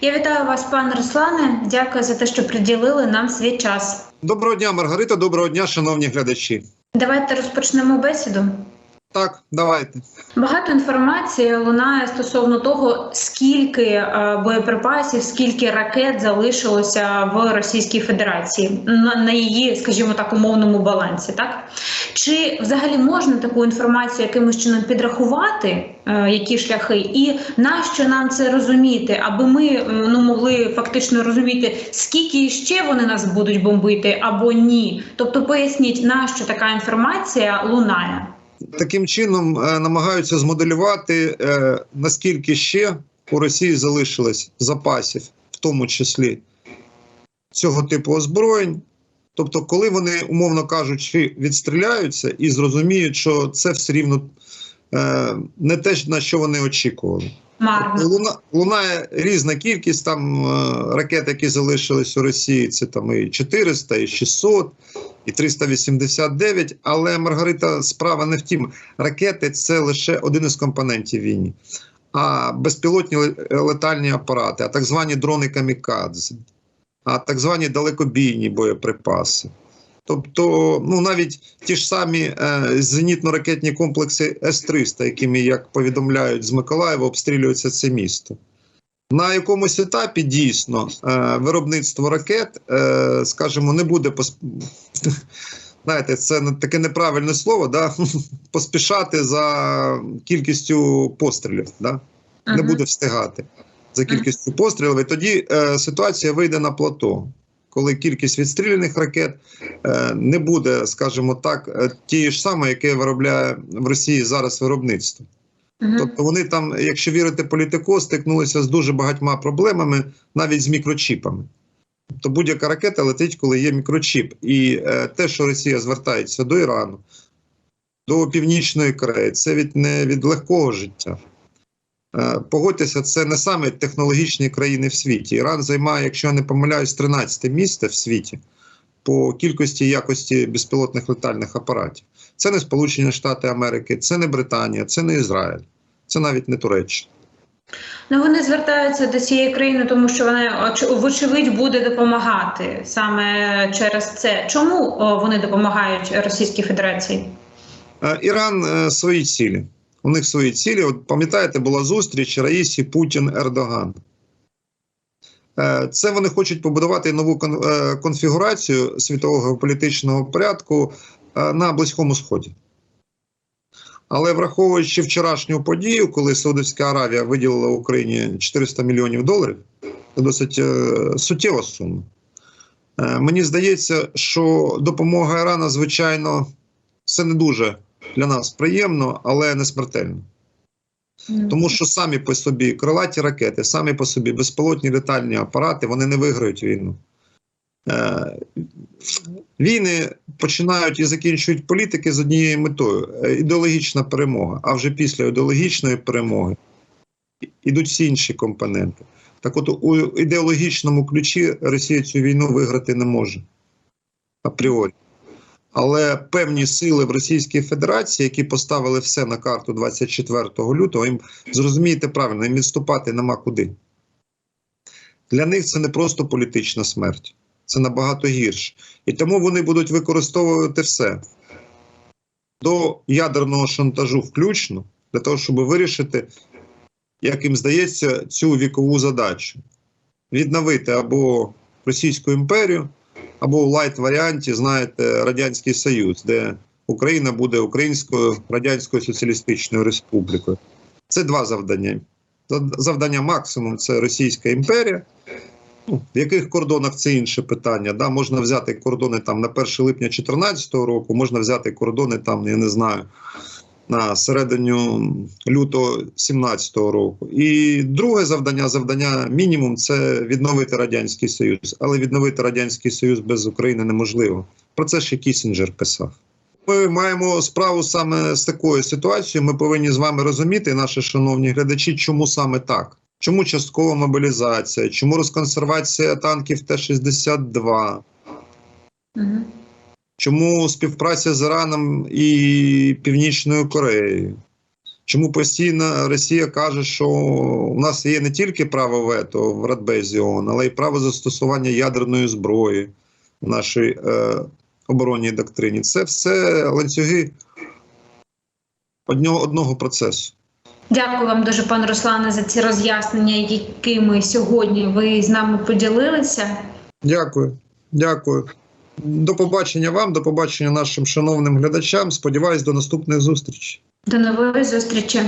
Я вітаю вас, пане Руслане. Дякую за те, що приділили нам свій час. Доброго дня, Маргарита. Доброго дня, шановні глядачі. Давайте розпочнемо бесіду. Так, давайте. Багато інформації лунає стосовно того, скільки е, боєприпасів, скільки ракет залишилося в Російській Федерації на, її, скажімо так, умовному балансі. Так чи взагалі можна таку інформацію якимось чином підрахувати, е, які шляхи, і нащо нам це розуміти, аби ми е, ну могли фактично розуміти, скільки ще вони нас будуть бомбити або ні? Тобто поясніть, нащо така інформація лунає. Таким чином е, намагаються змоделювати, е, наскільки ще у Росії залишилось запасів, в тому числі цього типу озброєнь. Тобто, коли вони, умовно кажучи, відстріляються і зрозуміють, що це все рівно е, не те, на що вони очікували. Марно. Луна, лунає різна кількість там е, ракет, які залишились у Росії. Це там і 400, і 600, і 389. Але Маргарита, справа не в тім. Ракети це лише один із компонентів війни. А безпілотні летальні апарати, а так звані дрони камікадзе, а так звані далекобійні боєприпаси. Тобто, ну навіть ті ж самі е, зенітно-ракетні комплекси С-300, якими, як повідомляють з Миколаєва, обстрілюється це місто. На якомусь етапі дійсно е, виробництво ракет, е, скажімо, не буде пос... Знаєте, це таке неправильне слово, да? поспішати за кількістю пострілів. Да? не буде встигати за кількістю пострілів. І тоді е, ситуація вийде на плато, коли кількість відстріляних ракет е, не буде, скажімо так, е, тієї ж самої, яке виробляє в Росії зараз виробництво. Тобто вони там, якщо вірити політико, стикнулися з дуже багатьма проблемами, навіть з мікрочіпами. Тобто будь-яка ракета летить, коли є мікрочіп. І е, те, що Росія звертається до Ірану, до Північної Кореї, це від не від легкого життя. Е, Погодьтеся, це не саме технологічні країни в світі. Іран займає, якщо я не помиляюсь, 13 місце в світі по кількості і якості безпілотних летальних апаратів. Це не Сполучені Штати Америки, це не Британія, це не Ізраїль, це навіть не Туреччина. Ну вони звертаються до цієї країни, тому що вона вочевидь буде допомагати саме через це. Чому вони допомагають Російській Федерації? Е, Іран е, свої цілі. У них свої цілі. От пам'ятаєте, була зустріч Раїсі Путін Ердоган. Е, Це вони хочуть побудувати нову е, конфігурацію світового політичного порядку е, на Близькому Сході. Але враховуючи вчорашню подію, коли Саудовська Аравія виділила Україні 400 мільйонів доларів, це досить суттєва сума. Мені здається, що допомога Ірана, звичайно, це не дуже для нас приємно, але не смертельно. Тому що самі по собі крилаті ракети, самі по собі безпілотні літальні апарати, вони не виграють війну. Е, війни починають і закінчують політики з однією метою е, ідеологічна перемога. А вже після ідеологічної перемоги йдуть всі інші компоненти. Так от у ідеологічному ключі Росія цю війну виграти не може апріорі. Але певні сили в Російській Федерації, які поставили все на карту 24 лютого, їм зрозумієте правильно, їм відступати нема куди. Для них це не просто політична смерть, це набагато гірше. І тому вони будуть використовувати все до ядерного шантажу включно, для того, щоб вирішити, як їм здається, цю вікову задачу: відновити або Російську імперію, або в лайт варіанті, знаєте, Радянський Союз, де Україна буде Українською Радянською Соціалістичною Республікою. Це два завдання. Зав- Завдання максимум це Російська імперія. Ну, в яких кордонах це інше питання. Да? Можна взяти кордони там на 1 липня 2014 року, можна взяти кордони там, я не знаю, на середину лютого 2017 року. І друге завдання, завдання мінімум це відновити Радянський Союз. Але відновити Радянський Союз без України неможливо. Про це ще Кісінджер писав. Ми маємо справу саме з такою ситуацією. Ми повинні з вами розуміти, наші шановні глядачі, чому саме так. Чому часткова мобілізація, чому розконсервація танків Т-62, Мгм. Чому співпраця з Іраном і Північною Кореєю, Чому постійно Росія каже, що у нас є не тільки право вето в Радбезі ООН, але й право застосування ядерної зброї в нашій е, оборонній доктрині. Це все ланцюги одного, одного процесу. Дякую вам дуже, пане Руслане, за ці роз'яснення, якими сьогодні ви з нами поділилися. Дякую, дякую. До побачення вам, до побачення нашим шановним глядачам. Сподіваюсь, до наступних зустрічей. До нової зустрічі.